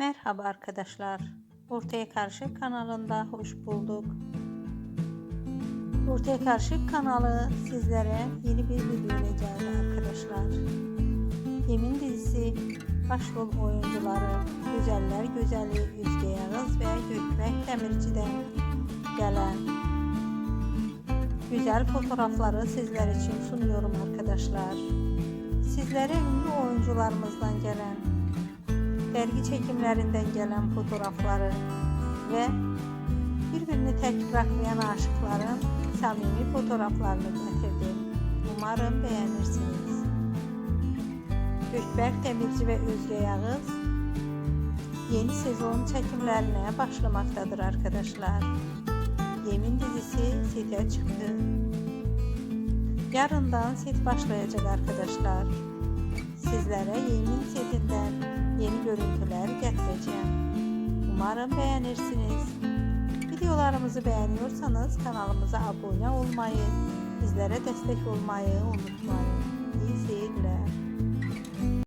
Merhaba arkadaşlar. Ortaya Karışık kanalında hoş bulduk. Ortaya Karışık kanalı sizlere yeni bir video ile geldi arkadaşlar. Yemin dizisi başrol oyuncuları Güzeller Güzeli Özge Yağız ve Gökbek Demirci'den gelen güzel fotoğrafları sizler için sunuyorum arkadaşlar. Sizlere ünlü oyuncularımızdan gelen dergi çekimlerinden gelen fotoğrafları ve birbirini tek bırakmayan aşıkların samimi fotoğraflarını getirdim. Umarım beğenirsiniz. Gökberk Demirci ve Özge Yağız yeni sezon çekimlerine başlamaktadır arkadaşlar. Yemin dizisi sete çıktı. Yarından set başlayacak arkadaşlar. Sizlere Yemin setinden yeni görüntüler getireceğim. Umarım beğenirsiniz. Videolarımızı beğeniyorsanız kanalımıza abone olmayı, bizlere destek olmayı unutmayın. İyi seyirler.